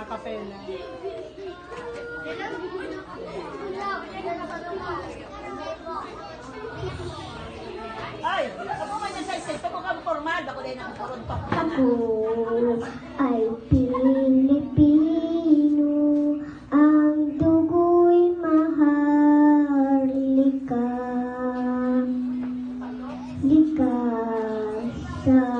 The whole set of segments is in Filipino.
Acapella. Ay, ako man na siya, ito ko kang formal, ako din ang kurunto. Ako ay Pilipino, ang dugo'y maharlika. Lika sa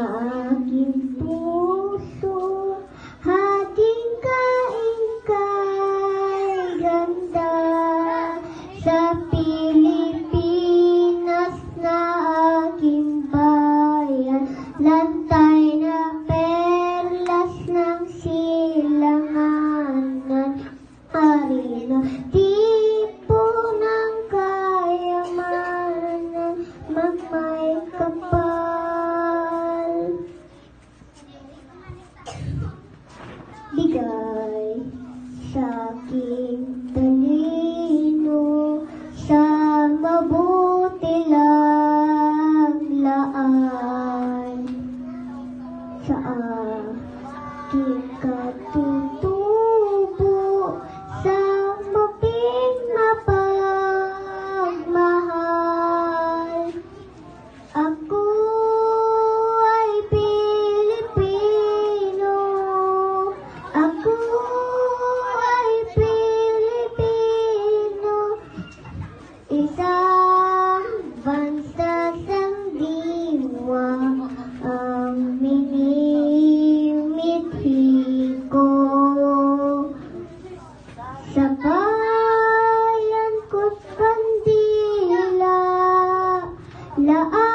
Lantay na perlas ng silangan ng harina. Tipo ng kayamanan, magmay kapal. Sa bayan ko't kandila, laan